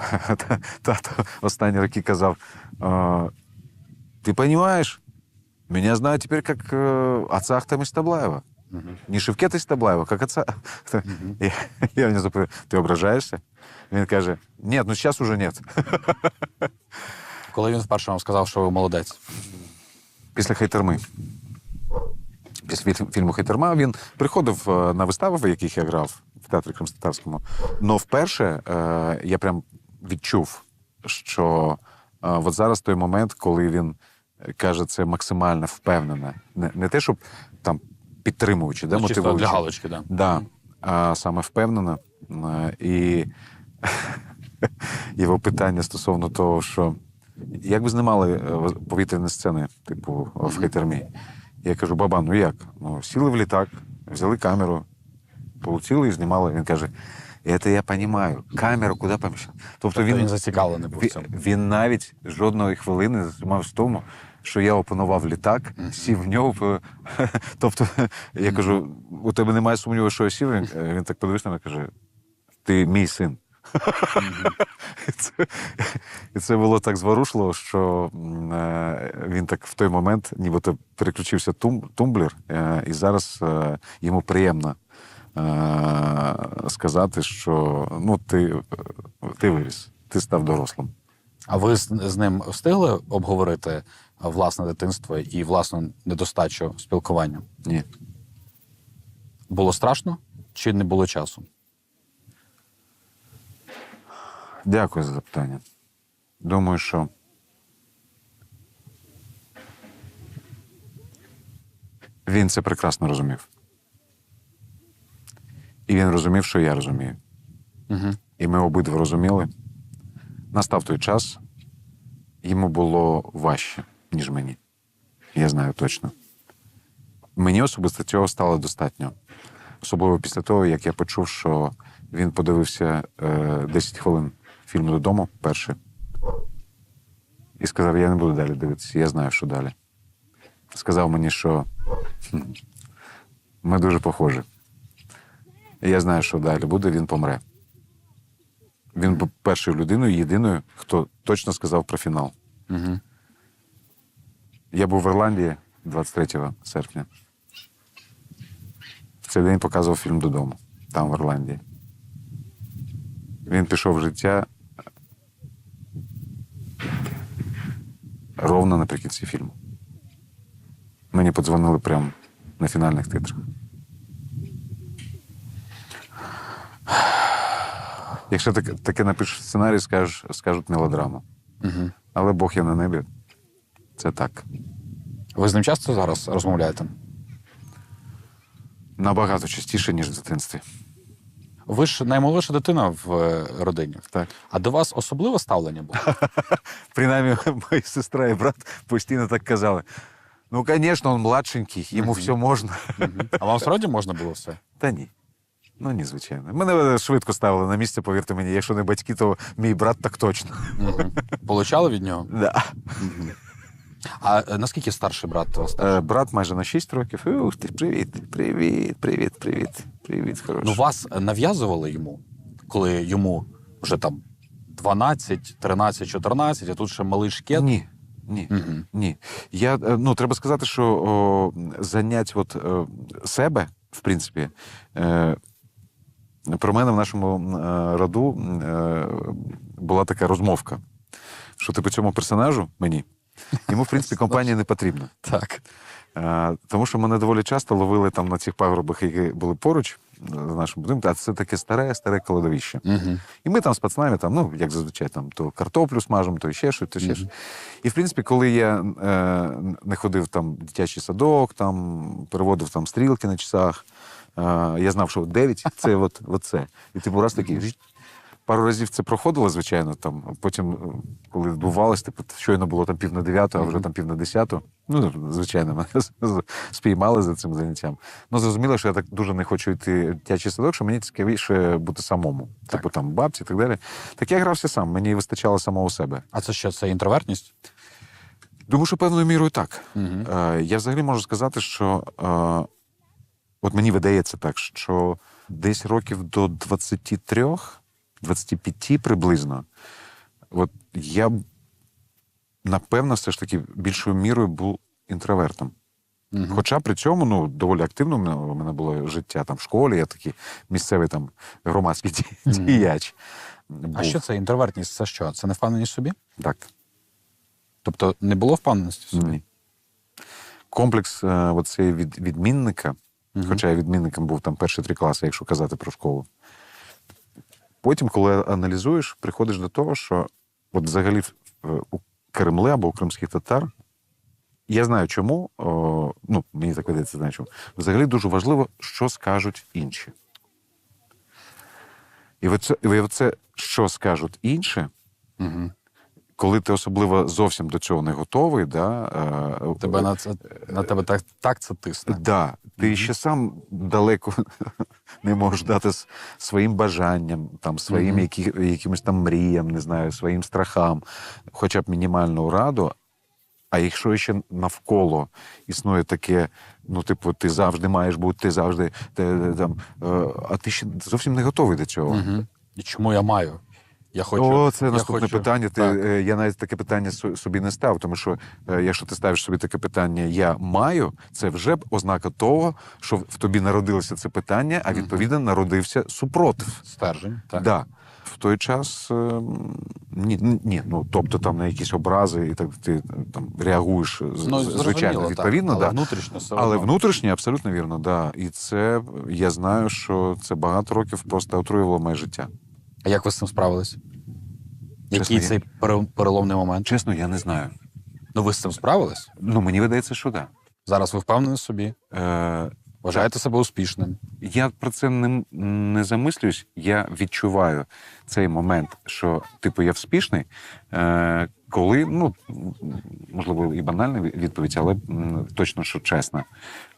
Тато останні роки казав: «Е, ти розумієш, мене знають тепер як е, отца Ахтема Стаблаєва. Не Шевкета Стаблаєва, як отца. Я, я мені запитав, ти ображаєшся? Він каже: ні, ну зараз уже ні. Коли він вперше вам сказав, що ви молодець. Після хейтерми. Після фі- фільму Хейтерма він приходив е, на вистави, в яких я грав в театрі Кримстатарському. Но вперше е, я прям відчув, що е, от зараз той момент, коли він каже це максимально впевнене. Не, не те, щоб там підтримуючи, да, Ну, мотивуючи. для галочки, да. Да, а саме впевнено. Е, І його питання стосовно того, що як ви знімали е, повітряні сцени, типу, в хейтермі? Я кажу, баба, ну як? Ну, сіли в літак, взяли камеру, полетіли і знімали. Він каже: це я розумію, камеру куди поміщати? Тобто Тобто він, він зацікавлений був в він, цьому. він навіть жодної хвилини не займався в тому, що я опанував літак, сів в нього. Тобто, я кажу, у тебе немає сумніву, що я сів. Він, е, він так подивився на мене і каже: ти мій син. І це, і це було так зворушливо, що е, він так в той момент, нібито переключився тум, тумблер, е, і зараз йому приємно сказати, що ну, ти, ти виріс, ти став дорослим. А ви з, з ним встигли обговорити е, власне дитинство і власну недостачу спілкування? Ні. Було страшно чи не було часу? Дякую за запитання. Думаю, що він це прекрасно розумів. І він розумів, що я розумію. Угу. І ми обидва розуміли. Настав той час, йому було важче, ніж мені. Я знаю точно. Мені особисто цього стало достатньо. Особливо після того, як я почув, що він подивився е, 10 хвилин фільму додому перший. І сказав: я не буду далі дивитися, я знаю, що далі. Сказав мені, що ми дуже похожі. І я знаю, що далі буде, він помре. Він був першою людиною, єдиною, хто точно сказав про фінал. Угу. Я був в Ірландії 23 серпня. В цей день показував фільм додому, там, в Ірландії. Він пішов в життя ровно наприкінці фільму. Мені подзвонили прямо на фінальних титрах. Якщо таке, таке напишеш сценарій, скажеш, скажуть мелодрама. Угу. Але Бог є на небі. Це так. Ви з ним часто зараз розмовляєте? Набагато частіше, ніж в дитинстві. Ви ж наймолодша дитина в е, родині. Так. А до вас особливе ставлення було? Принаймні, моя сестра і брат постійно так казали. Ну, звісно, він младшенький, йому все можна. А вам справді можна було все? Та ні. Ну, ні, звичайно. Мене швидко ставили на місце, повірте мені, якщо не батьки, то мій брат так точно. Угу. Получали від нього? Да. А е, наскільки старший брат старший? Е, брат майже на 6 років. Ух ти, привіт, привіт, привіт, привіт, привіт, хороший. Ну, вас нав'язували йому, коли йому вже там 12, 13, 14, а тут ще малий шкет. Ні. Ні. Мгм. Ні. Я, е, ну, треба сказати, що о, занять от, е, себе, в принципі, е, про мене в нашому е, роду е, була така розмовка, що типу цьому персонажу мені, йому, в принципі, компанія не потрібна. Так. Е, Тому що мене доволі часто ловили там на цих пагорбах, які були поруч з нашим будинком, а це таке старе, старе кладовище. Угу. І ми там з пацанами, там, ну, як зазвичай, там, то картоплю смажемо, то ще щось, то ще щось. І, в принципі, коли я е, не ходив там в дитячий садок, там, переводив там стрілки на часах, я знав, що 9 це от, от це. І типу раз такий. Пару разів це проходило, звичайно. Там, потім, е, коли відбувалось, типу, щойно було там пів на дев'яту, а вже там пів на десяту. Ну, звичайно, мене спіймали за цим заняттям. Ну, зрозуміло, що я так дуже не хочу йти в дитячий садок, що мені цікавіше бути самому. Типу там бабці і так далі. Так я грався сам, мені вистачало самого себе. А це що, це інтровертність? Думаю, що певною мірою так. Угу. Е, я взагалі можу сказати, що е, от мені видається так, що десь років до 23 25 приблизно, от я напевно, все ж таки більшою мірою був інтровертом. Мгм. Хоча при цьому ну, доволі активно у мене, було життя там в школі, я такий місцевий там громадський Мгм. діяч. А що це інтровертність? Це що? Це невпевненість в собі? Так. Тобто не було впевненості в собі? Ні. Комплекс е, оцей від, відмінника, Мгм. хоча я відмінником був там перші три класи, якщо казати про школу. Потім, коли аналізуєш, приходиш до того, що от взагалі у Кремли або у кримських татар, я знаю чому, о, ну, мені так видається, знаю чому. Взагалі дуже важливо, що скажуть інші. І оце, і оце що скажуть інші, Угу. Коли ти особливо зовсім до цього не готовий, да, е, на, це, на тебе так, так це тисне. Да, ти ще сам далеко не можеш дати своїм бажанням, там, своїм Мгм. які, якимось там мріям, не знаю, своїм страхам, хоча б мінімальну раду. А якщо ще навколо існує таке, ну, типу, ти завжди маєш бути, ти завжди ти, там, е, а ти ще зовсім не готовий до цього. Угу. І чому я маю? Я хочу. О, це я наступне хочу- питання. Ти, Так. е, я навіть таке питання со- собі не став, тому що е, якщо ти ставиш собі таке питання Я маю, це вже б ознака того, що в тобі народилося це питання, а відповідно народився супротив. Стержень. Так. Да. В той час е, ні, ні, ну тобто там на якісь образи, і так ти там реагуєш Ну, звичайно, так. відповідно, Але да. внутрішньо все Але внутрішнє абсолютно вірно, да. І це я знаю, що це багато років просто отруювало моє життя. А як ви з цим справились? Чесно, Який я- цей пере- переломний момент? Чесно, я не знаю. Ну, ви з цим справились? Ну мені видається, що так. Зараз ви впевнені в собі, Е, вважаєте себе успішним. я про це не, не замислююсь. Я відчуваю цей момент, що типу я вспішний, е, коли, ну можливо, і банальна ві- відповідь, але м, точно що чесна.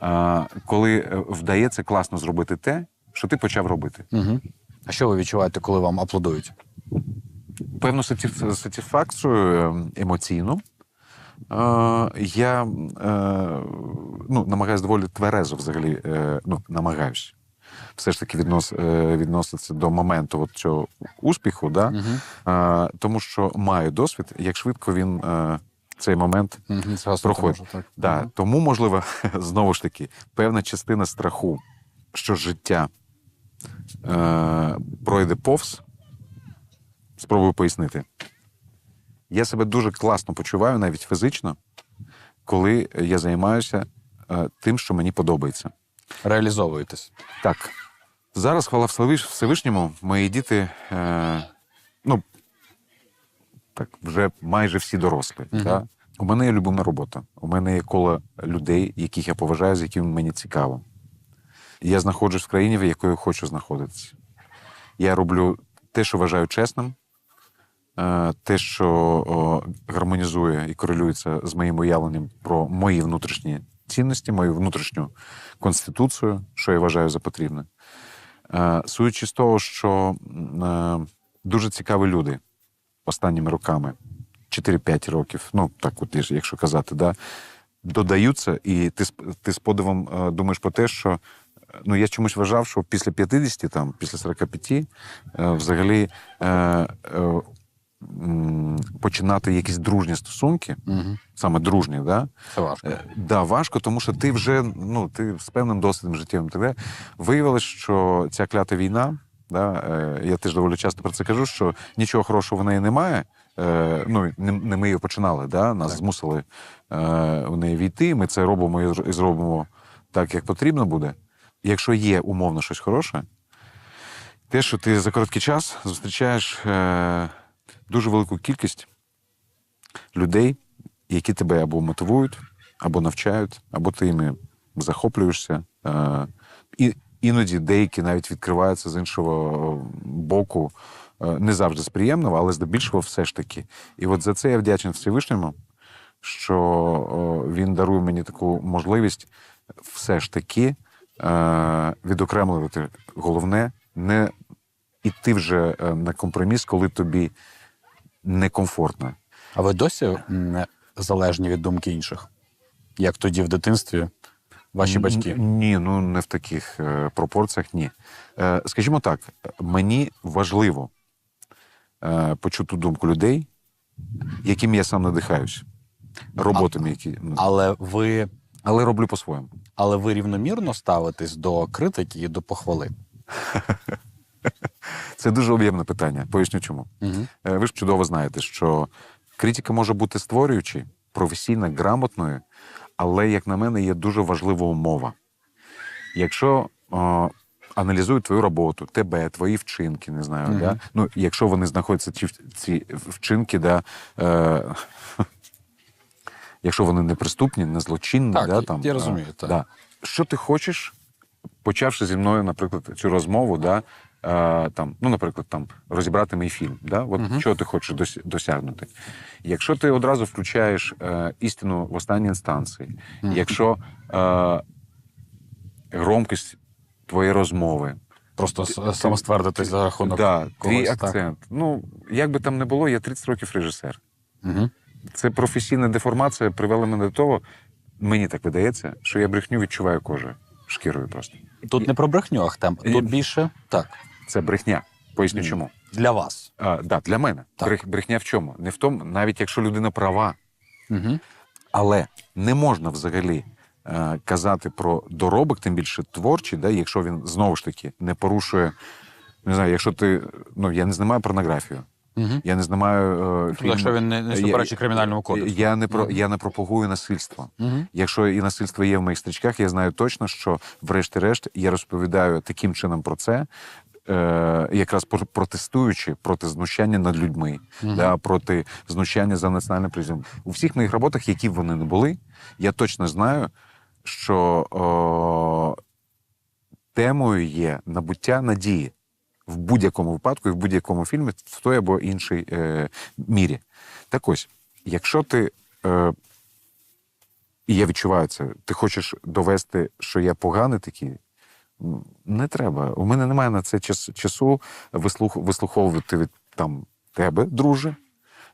Е, коли е, вдається класно зробити те, що ти почав робити. Угу. А що ви відчуваєте, коли вам аплодують? Певну сатів- сатисфакцію е, емоційну. Е, я е, ну, намагаюся доволі тверезо взагалі, е, ну, намагаюсь. Все ж таки віднос, відноситися до моменту от цього успіху, да? Угу. тому що маю досвід, як швидко він цей момент Угу. Проходить. Так. Да. Тому, можливо, знову ж таки, певна частина страху, що життя пройде повз. Спробую пояснити. Я себе дуже класно почуваю, навіть фізично, коли я займаюся е, тим, що мені подобається. Реалізовуєтесь. Так. Зараз, хвала Всевиш- Всевишньому, мої діти, е, ну, так, вже майже всі дорослі. Мгм. Да? У мене є любима робота. У мене є коло людей, яких я поважаю, з якими мені цікаво. Я знаходжусь в країні, в якої хочу знаходитися. Я роблю те, що вважаю чесним, е, те, що гармонізує і корелюється з моїм уявленням про мої внутрішні цінності, мою внутрішню конституцію, що я вважаю за потрібне. Е, Суючи з того, що е, дуже цікаві люди останніми роками, 4-5 років, ну так, от якщо казати, да, додаються, і ти, ти з подивом думаєш про те, що ну, я чомусь вважав, що після 50, там, після 45, е, взагалі е, е, починати якісь дружні стосунки, Угу. саме дружні, да, Це важко. Да, важко, тому що ти вже ну, ти з певним досвідом життєвим тебе виявилось, що ця клята війна, да, я теж доволі часто про це кажу, що нічого хорошого в неї немає. Ну, не, ми її починали, да, нас Так. змусили в неї війти. Ми це робимо і зробимо так, як потрібно буде. Якщо є умовно щось хороше, те, що ти за короткий час зустрічаєш е, дуже велику кількість людей, які тебе або мотивують, або навчають, або ти іми захоплюєшся. Е, і іноді деякі навіть відкриваються з іншого боку, е, не завжди з приємного, але здебільшого все ж таки. І от за це я вдячний Всевишньому, що він дарує мені таку можливість все ж таки відокремлювати головне, не іти вже е, на компроміс, коли тобі некомфортно. А ви досі залежні від думки інших? Як тоді в дитинстві ваші батьки? Ні, ну не в таких е, пропорціях, ні. Е, скажімо так, мені важливо е, почуту думку людей, яким я сам надихаюсь. Роботами, які. ну, Але ви, але роблю по-своєму. але ви рівномірно ставитесь до критики і до похвали. Це дуже об'ємне питання. Поясню чому. Угу. Ви ж чудово знаєте, що критика може бути створюючою, професійно, грамотною, але, як на мене, є дуже важлива умова. Якщо е, аналізують твою роботу, тебе, твої вчинки, не знаю, Мгм. да? ну, якщо вони знаходяться ці, ці вчинки, да, е, якщо вони не преступні, не злочинні, Так, да, там, я розумію, так. Да. Що ти хочеш, почавши зі мною, наприклад, цю розмову, да, е, там, ну, наприклад, там, розібрати мій фільм, да, от Мгм. чого ти хочеш досягнути. Якщо ти одразу включаєш е, істину в останній інстанції, Мгм. якщо е, громкість твоєї розмови, Просто Ти- с- ти- самоствердитись за рахунок. да, твій когось, так. акцент. Ну, як би там не було, я 30 років режисер. Угу. Це професійна деформація привела мене до того, мені так видається, що я брехню відчуваю кожею, шкірою просто. Тут не про брехню, Ахтем. Тут більше так. Це брехня. Поясню чому. Для вас. А, да, для мене. Так. Брех- брехня в чому? Не в тому, навіть якщо людина права, Угу. але не можна взагалі е, казати про доробок, тим більше творчий, да, якщо він знову ж таки не порушує. Не знаю, якщо ти. Ну, я не знімаю порнографію, Угу. я не знімаю. Е, фільми. Якщо він не, не Я- суперечить кримінальному кодексу. Я не про я не пропагую насильство. Угу. Якщо і насильство є в моїх стрічках, я знаю точно, що врешті-решт я розповідаю таким чином про це, е, якраз про- протестуючи проти знущання над людьми, Мгм. да, проти знущання за національним призом. У всіх моїх роботах, які б вони не були, я точно знаю, що о, темою є набуття надії в будь-якому випадку і в будь-якому фільмі в той або іншій е, мірі. Так ось, якщо ти. Е, і я відчуваю це. Ти хочеш довести, що я поганий такий? Не треба. У мене немає на це час, часу вислух, вислуховувати від там тебе, друже.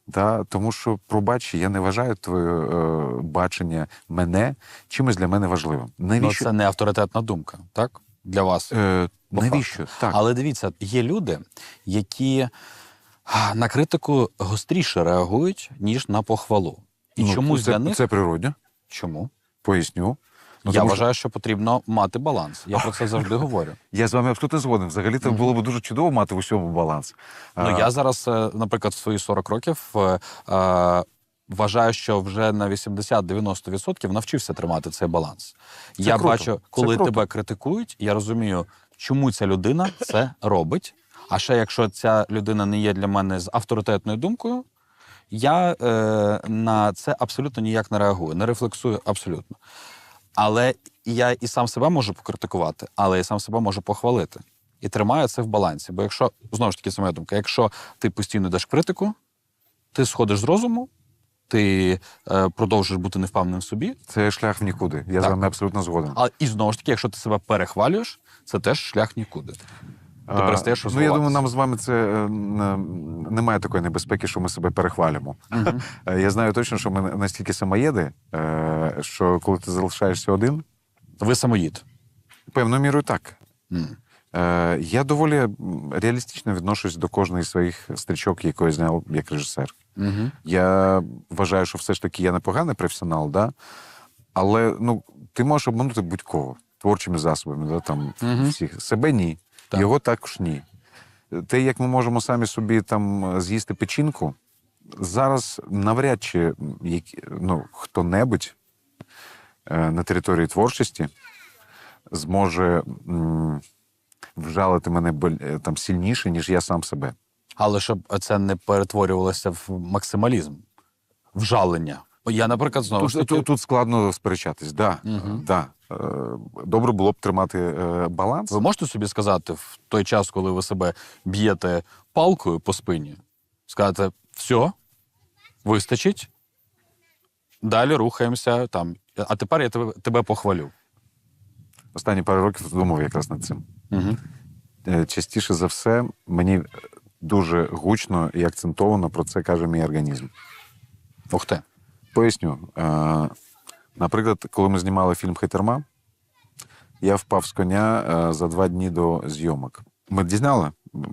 Да? Тому що, пробач, я не вважаю твоє е, бачення мене чимось для мене важливим. Ну, Навіщо? це не авторитетна думка, так? Для вас. Е, навіщо? Так. Але дивіться, є люди, які на критику гостріше реагують, ніж на похвалу. І Ну, чомусь це, для них це природньо. чому? Поясню. Ну, я тому вважаю, що потрібно мати баланс. Я про це завжди говорю. Я з вами абсолютно згоден. Взагалі це було б дуже чудово мати в усьому баланс. Ну я зараз, е, наприклад, в свої 40 років е, е, вважаю, що вже на 80-90% навчився тримати цей баланс. Це я круто. бачу, Це коли круто. тебе критикують, я розумію, чому ця людина це робить. А ще якщо ця людина не є для мене з авторитетною думкою, я е, на це абсолютно ніяк не реагую, не рефлексую абсолютно. Але я і сам себе можу покритикувати, але і сам себе можу похвалити. І тримаю це в балансі. Бо якщо, знову ж таки, це моя думка, якщо ти постійно йдеш критику, ти сходиш з розуму, ти е, продовжуєш бути невпевненим в собі. Це шлях в нікуди. Я з вами абсолютно згоден. А і знову ж таки, якщо ти себе перехвалюєш, це теж шлях нікуди. Ти перестаєш ну, я думаю, нам з вами це е, немає такої небезпеки, що ми себе перехвалимо. Мгм. Е, Я знаю точно, що ми настільки самоєди, що коли ти залишаєшся один, Ви самоїд. певною мірою так. М. Е, Я доволі реалістично відношусь до кожної з своїх стрічок, яку я зняв як режисер. Мгм. Я вважаю, що все ж таки я непоганий професіонал, да? але ну, ти можеш обманути будь-кого творчими засобами, да? там, Мгм. всіх. Себе ні, Так. його також ні. Те, як ми можемо самі собі там з'їсти печінку, зараз навряд чи ну, хто-небудь е, на території творчості зможе м, вжалити мене е, там сильніше, ніж я сам себе. Але щоб це не перетворювалося в максималізм, в жалення. Я, наприклад, знову ж Тут, таки, тут, складно сперечатись, да, Мгм. да. Е, Добре було б тримати е, баланс. ви можете собі сказати в той час, коли ви себе б'єте палкою по спині, сказати: все, вистачить, далі рухаємося там. А тепер я тебе, тебе похвалю. Останні пару років думав якраз над цим. Угу. Частіше за все, мені дуже гучно і акцентовано про це каже мій організм. Ух ти. Поясню. Е, Наприклад, коли ми знімали фільм Хитерма, я впав з коня е, за два дні до зйомок. Ми дізняли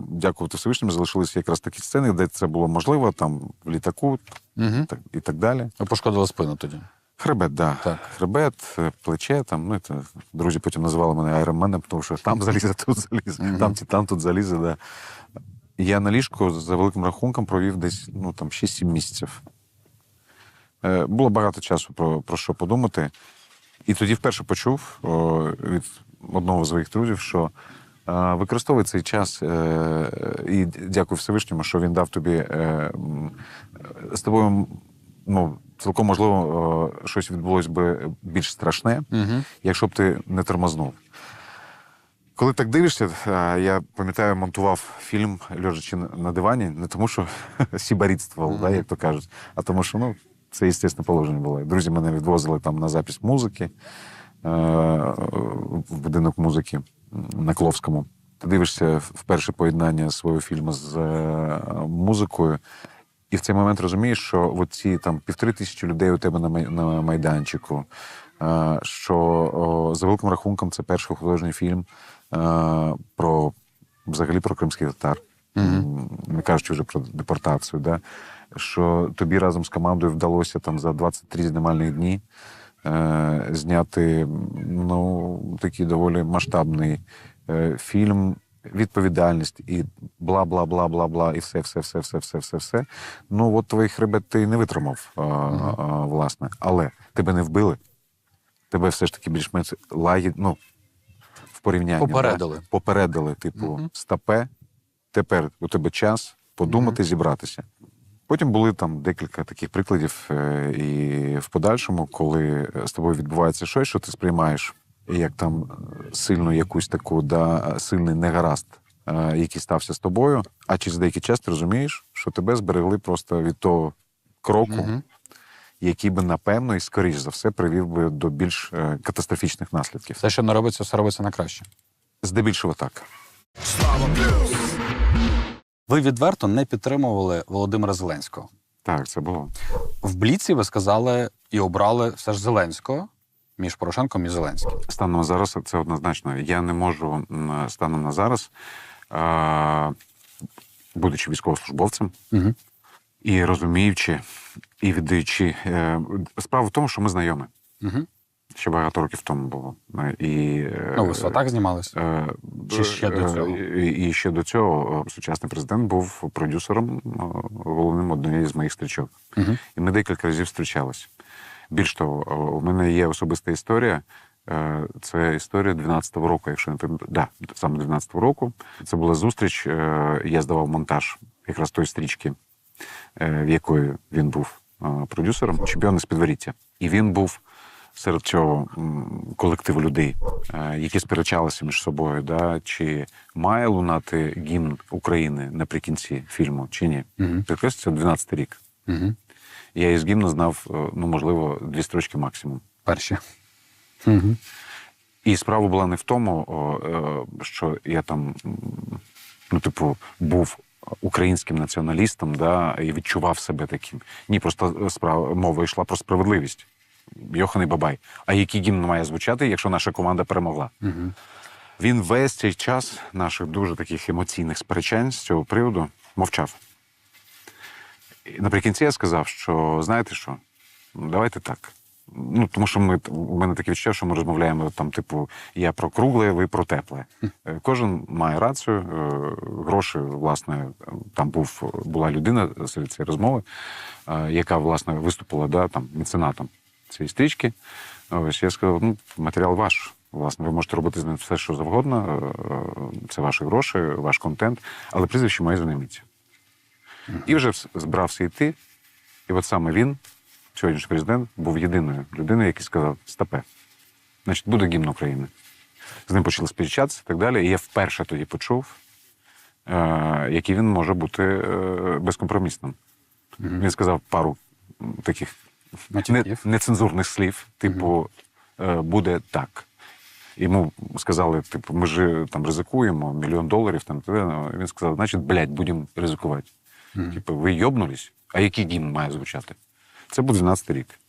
дякувати Всевишньому, залишилися якраз такі сцени, де це було можливо, там в літаку Угу. і так далі. Ви пошкодили спину тоді. Хребет, да. Так. Хребет, е, плече, там, ну, це, друзі потім називали мене айронменом, тому що там залізе, тут залізе, Мгм. там титан, тут залізе. Да. Я на ліжку за великим рахунком провів десь ну, там, 6-7 місяців. Е, було багато часу про, про що подумати. І тоді вперше почув о, від одного з своїх друзів, що е, використовуй цей час е, і дякую Всевишньому, що він дав тобі е, з тобою. Ну, цілком можливо, е, щось відбулось би більш страшне, Угу. якщо б ти не тормознув. Коли так дивишся, е, я пам'ятаю, монтував фільм лежачи на- дивані, не тому, що Мгм. да, як то кажуть, а тому, що ну, це естественне положення було. Друзі мене відвозили там на запис музики е, в будинок музики на Кловському. Ти дивишся вперше поєднання свого фільму з музикою, і в цей момент розумієш, що от ці там півтори тисячі людей у тебе на, на майданчику, е, що за великим рахунком це перший художній фільм е, про взагалі про кримських татар, М, не кажучи вже про депортацію, да? що тобі разом з командою вдалося там за 23 знімальних дні е, зняти ну, такий доволі масштабний фільм. Відповідальність і бла бла бла бла бла, і все, все, все, все, все, все, все. Ну от твій хребет ти не витримав, а, а, власне. Але тебе не вбили. Тебе все ж таки більш-менш лагід, ну, в порівнянні. Попередили. Да? Попередили, типу, Мгм. стапе, тепер у тебе час подумати, зібратися. Потім були там декілька таких прикладів, е, і в подальшому, коли з тобою відбувається щось, що ти сприймаєш як там е, сильну якусь таку да, сильний негаразд, е, який стався з тобою, а через деякий час ти розумієш, що тебе зберегли просто від того кроку, Угу. який би напевно і скоріш за все привів би до більш е, катастрофічних наслідків. Все, що не робиться, все робиться на краще. Здебільшого так. Ви відверто не підтримували Володимира Зеленського. Так, це було. В Бліці ви сказали і обрали все ж Зеленського між Порошенком і Зеленським. Станом на зараз це однозначно. Я не можу станом на зараз, е, будучи військовослужбовцем Угу. і розуміючи, і віддаючи. Е, справа в тому, що ми знайомі. Угу. Ще багато років тому було. Е, І, Ну, ви сватах знімалися? Е, Чи ще до цього? І, і ще до цього сучасний президент був продюсером головним однієї з моїх стрічок. Угу. І ми декілька разів зустрічалися. Більш того, у мене є особиста історія. Е, Це історія 12-го року, якщо не пам'ятаю. Да, саме 12-го року. Це була зустріч. е, Я здавав монтаж якраз тої стрічки, е, в якої він був продюсером, чемпіон з підворіття. І він був серед цього колективу людей, які сперечалися між собою, да, чи має лунати гімн України наприкінці фільму, чи ні. Угу. Підкреслюється 12-й рік. Угу. Я із гімну знав, е, ну, можливо, дві строчки максимум. Перші. Угу. І справа була не в тому, е, що я там, ну, типу, був українським націоналістом, да, і відчував себе таким. Ні, просто справа мова йшла про справедливість. Йоханий бабай. А який гімн має звучати, якщо наша команда перемогла? Угу. Він весь цей час наших дуже таких емоційних сперечань з цього приводу мовчав. Наприкінці я сказав, що знаєте що, давайте так. Ну, тому що ми у мене таке відчуття, що ми розмовляємо там, типу, я про кругле, ви про тепле. Е, Кожен має рацію, е, гроші, власне, там був була людина серед цієї розмови, е, яка власне виступила да, там меценатом цієї стрічки. Ось я сказав, ну, матеріал ваш. Власне, ви можете робити з ним все, що завгодно. Це ваші гроші, ваш контент, але прізвище моє займіться. І вже вс- збирався йти. І от саме він, сьогоднішній президент, був єдиною людиною, який сказав: Стапе, значить, буде гімн України. З ним почали сперечатися і так далі. І я вперше тоді почув, е, який він може бути е, безкомпромісним. Він сказав пару таких не, нецензурних слів, типу, е, буде так. Йому сказали, типу, ми ж там ризикуємо, мільйон доларів там. Він сказав, значить, блядь, будемо ризикувати. Типу, ви йобнулись, а який гімн має звучати? Це був 12 рік.